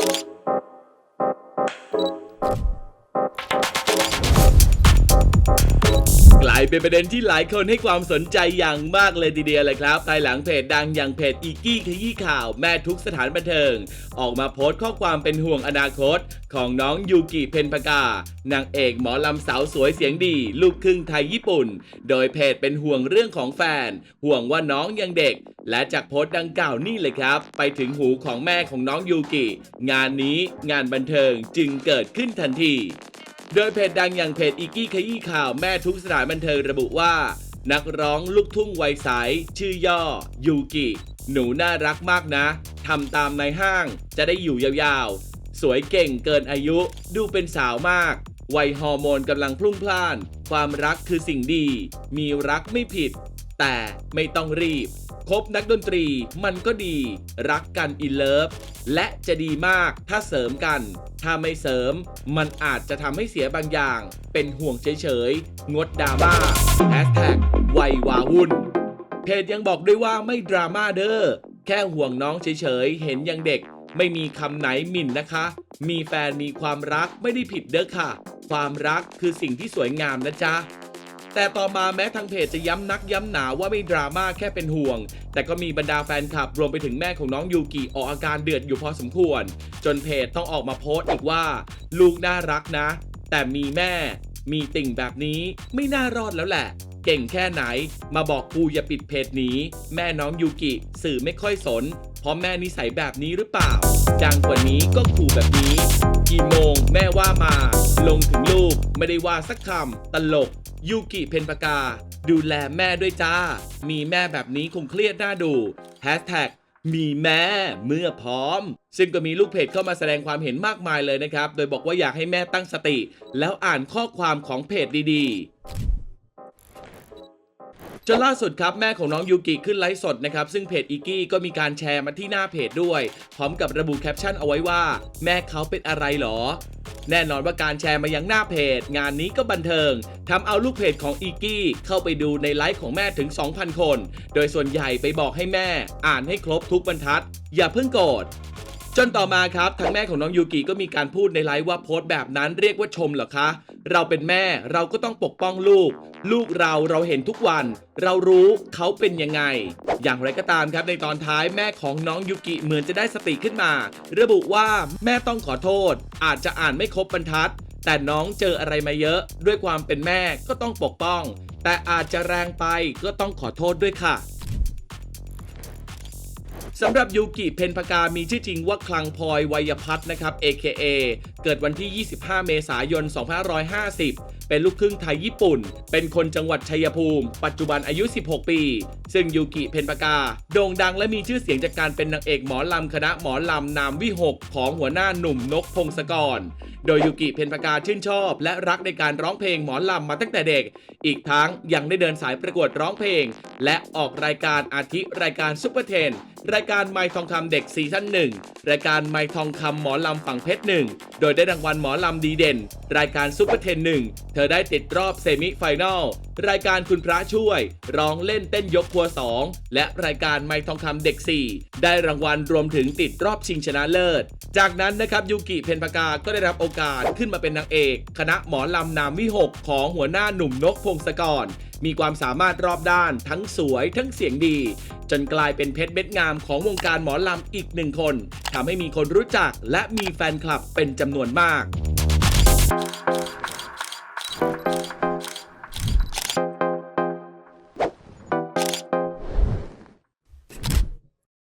Thank you. กลายเป็นประเด็นที่หลายคนให้ความสนใจอย่างมากเลยทีเดียวเลยครับภายหลังเพจดังอย่างเพจอีกี้ขยี้ข่าวแม่ทุกสถานบันเทิง ออกมาโพสต์ข้อความเป็นห่วงอนาคต ของน้องยูกิเพนปากานางเอกหมอลำสาวสวยเสียงดี ลูกครึ่งไทยญี่ปุ่น โดยเพจเป็นห่วงเรื่องของแฟน ห่วงว่าน้องยังเด็ก และจากโพสต์ดังกล่าวนี่เลยครับ ไปถึงหูของแม่ของน้องยูกิ งานนี้งานบันเทิงจึงเกิดขึ้นทันที โดยเพจดังอย่างเพจอีกี้ขยี้ข่าวแม่ทุกสถานบันเทิงระบุว่า นักร้องลูกทุ่งวัยใสชื่อย่อ ยูกิ หนูน่ารักมากนะทำตามในห้างจะได้อยู่ยาวๆ สวยเก่งเกินอายุ ดูเป็นสาวมาก วัยฮอร์โมนกำลังพลุ่งพล่าน ความรักคือสิ่งดี มีรักไม่ผิด แต่ไม่ต้องรีบ คบนักดนตรีมันก็ดี รักกันอินเลิฟและจะดีมากถ้าเสริมกัน ถ้าไม่เสริม มันอาจจะทำให้เสียบางอย่าง เป็นห่วงเฉยๆ งดดราม่าแฮชแท็กวัยวาวุ่น เพจยังบอกด้วยว่าไม่ดราม่าเด้อแค่ห่วงน้องเฉยๆ เห็นยังเด็ก ไม่มีคำไหนหมิ่นนะคะ มีแฟนมีความรักไม่ได้ผิดเด้อค่ะ ความรักคือสิ่งที่สวยงามนะจ๊ะแต่ต่อมาแม้ทางเพจจะย้ำนักย้ำหนาว่าไม่ดราม่าแค่เป็นห่วง แต่ก็มีบรรดาแฟนคลับรวมไปถึงแม่ของน้องยูกิออกอาการเดือดอยู่พอสมควร จนเพจต้องออกมาโพสต์อีกว่า ลูกน่ารักนะ แต่มีแม่ มีติ่งแบบนี้ไม่น่ารอดแล้วแหละ เก่งแค่ไหน มาบอกกูอย่าปิดเพจนี้ แม่น้องยูกิ สื่อไม่ค่อยสน เพราะแม่นิสัยแบบนี้หรือเปล่า ดังกว่านี้ก็ขู่แบบนี้ กี่โมงแม่ว่ามา ลงถึงลูกไม่ได้ว่าสักคำตลก ยูกิเพนปากา ดูแลแม่ด้วยจ้า มีแม่แบบนี้คงเครียดน่าดูแฮชแท็กมีแม่เมื่อพร้อม ซึ่งก็มีลูกเพจเข้ามาแสดงความเห็นมากมายเลยนะครับ โดยบอกว่าอยากให้แม่ตั้งสติ แล้วอ่านข้อความของเพจดีๆ จนล่าสุดครับแม่ของน้องยูกิขึ้นไลฟ์สดนะครับซึ่งเพจอีกี้ก็มีการแชร์มาที่หน้าเพจด้วย พร้อมกับระบุแคปชั่นเอาไว้ว่า แม่เขาเป็นอะไรหรอ แน่นอนว่าการแชร์มายังหน้าเพจ งานนี้ก็บันเทิงทำเอาลูกเพจของอีกี้เข้าไปดูในไลฟ์ของแม่ถึง 2,000 คน โดยส่วนใหญ่ไปบอกให้แม่ อ่านให้ครบทุกบรรทัด อย่าเพิ่งโกรธ จนต่อมาครับทางแม่ของน้องยูกิก็มีการพูดในไลฟ์ว่าโพสต์แบบนั้นเรียกว่าชมเหรอคะ เราเป็นแม่เราก็ต้องปกป้องลูก ลูกเราเราเห็นทุกวัน เรารู้เขาเป็นยังไง อย่างไรก็ตามครับในตอนท้ายแม่ของน้องยูกิเหมือนจะได้สติขึ้นมา ระบุว่าแม่ต้องขอโทษ อาจจะอ่านไม่ครบบรรทัด แต่น้องเจออะไรมาเยอะ ด้วยความเป็นแม่ก็ต้องปกป้อง แต่อาจจะแรงไปก็ต้องขอโทษด้วยค่ะ สำหรับยูกิเพนพกามีชื่อจริงว่าคลังพลอยวัยพัฒน์นะครับ AKA เกิดวันที่ 25 เมษายน 2550 เป็นลูกครึ่งไทยญี่ปุ่น เป็นคนจังหวัดชัยภูมิ ปัจจุบันอายุ 16 ปี ซึ่งยูกิเพนปากา โด่งดังและมีชื่อเสียงจากการเป็นนางเอกหมอลำคณะหมอลำนามวิหกของหัวหน้าหนุ่มนกพงศกร โดยยูกิเพนปากาชื่นชอบ และรักในการร้องเพลงหมอลำมาตั้งแต่เด็ก อีกทั้งยังได้เดินสายประกวดร้องเพลง และออกรายการอาทิรายการซุปเปอร์เทนรายการไมทองคำเด็กซีซั่นหนึ่งรายการไมทองคำหมอลำฝั่งเพชรหนึ่งโดยได้รางวัลหมอลำดีเด่น รายการซุปเปอร์เทนหนึ่งเธธอได้ติดรอบเซมิไฟแนลรายการคุณพระช่วย ร้องเล่นเต้นยกครัว 2 และรายการไมค์ทองคำเด็ก 4 ได้รางวัลรวมถึงติดรอบชิงชนะเลิศ จากนั้นนะครับยูกิเพนปากาก็ได้รับโอกาสขึ้นมาเป็นนางเอก คณะหมอลำนามวิหกของหัวหน้าหนุ่มนกพงศกร มีความสามารถรอบด้าน ทั้งสวยทั้งเสียงดี จนกลายเป็นเพชรเม็ดงามของวงการหมอลำอีกหนึ่งคนทำให้มีคนรู้จักและมีแฟนคลับเป็นจำนวนมาก